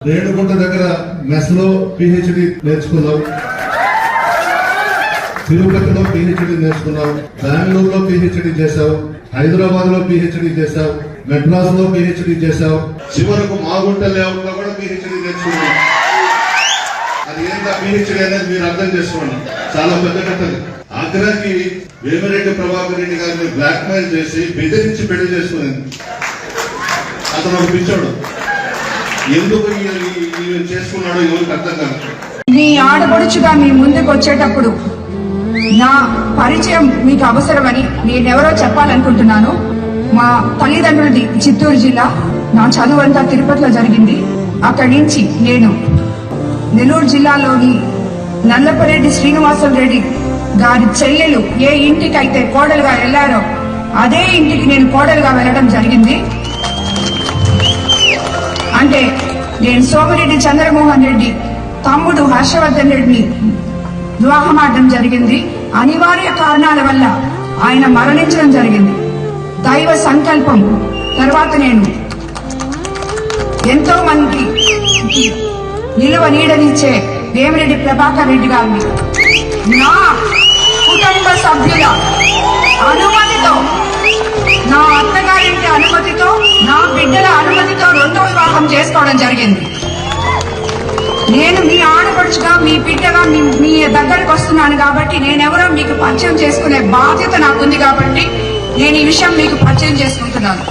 రేణుగుంట దగ్గర మెస్లో పిహెచ్డి నేర్చుకున్నావు తిరుపతిలో పిహెచ్డి నేర్చుకున్నావు బెంగళూరులో పిహెచ్డి చేశావు హైదరాబాద్లో పిహెచ్డి చేశావు మెడ్రాస్లో పిహెచ్డి చేశావు చివరకు మాగుంట లేఅవుట్లో కూడా పిహెచ్డి నేర్చుకున్నావు అది ఏంటా పిహెచ్డి అనేది మీరు అర్థం చేసుకోండి. చాలా పెద్ద కథది ఆగ్రాకి వేమిరెడ్డి ప్రభాకర్ రెడ్డి గారిని బ్లాక్ మెయిల్ చేసి బెదిరించి పెళ్ళి చేసుకునేది. అతను ఒక పిచ్చోడు. ఎందుకు చేసుకున్నాడో ఎవరికి అర్థం కాదు. మీ ఆడపడుచుగా మీ ముందుకు వచ్చేటప్పుడు నా పరిచయం మీకు అవసరమని నేనెవరో చెప్పాలనుకుంటున్నాను. మా తల్లిదండ్రులది చిత్తూరు జిల్లా. నా చదువు అంతా తిరుపతిలో జరిగింది. అక్కడి నుంచి నేను నెల్లూరు జిల్లాలోని నల్లపరెడ్డి శ్రీనివాసం రెడ్డి గారి చెల్లెలు ఏ ఇంటికైతే కోడలుగా వెళ్ళారో అదే ఇంటికి నేను కోడలుగా వెళ్ళడం జరిగింది. అంటే నేను సోమిరెడ్డి చంద్రమోహన్ రెడ్డి తమ్ముడు హర్షవర్ధన్ రెడ్డిని వివాహం జరిగింది. అనివార్య కారణాల వల్ల ఆయన మరణించడం జరిగింది. దైవ సంకల్పం. తర్వాత నేను ఎంతో మందికి నిలువ నీడనిచ్చే వేమిరెడ్డి ప్రభాకర్ రెడ్డి గారిని నా వివాహం చేసుకోవడం జరిగింది. నేను మీ ఆడపడుచుగా మీ బిడ్డగా మీ మీ దగ్గరకు వస్తున్నాను కాబట్టి నేనెవరో మీకు పరిచయం చేసుకునే బాధ్యత నాకుంది కాబట్టి నేను ఈ విషయం మీకు పరిచయం చేసుకుంటున్నాను.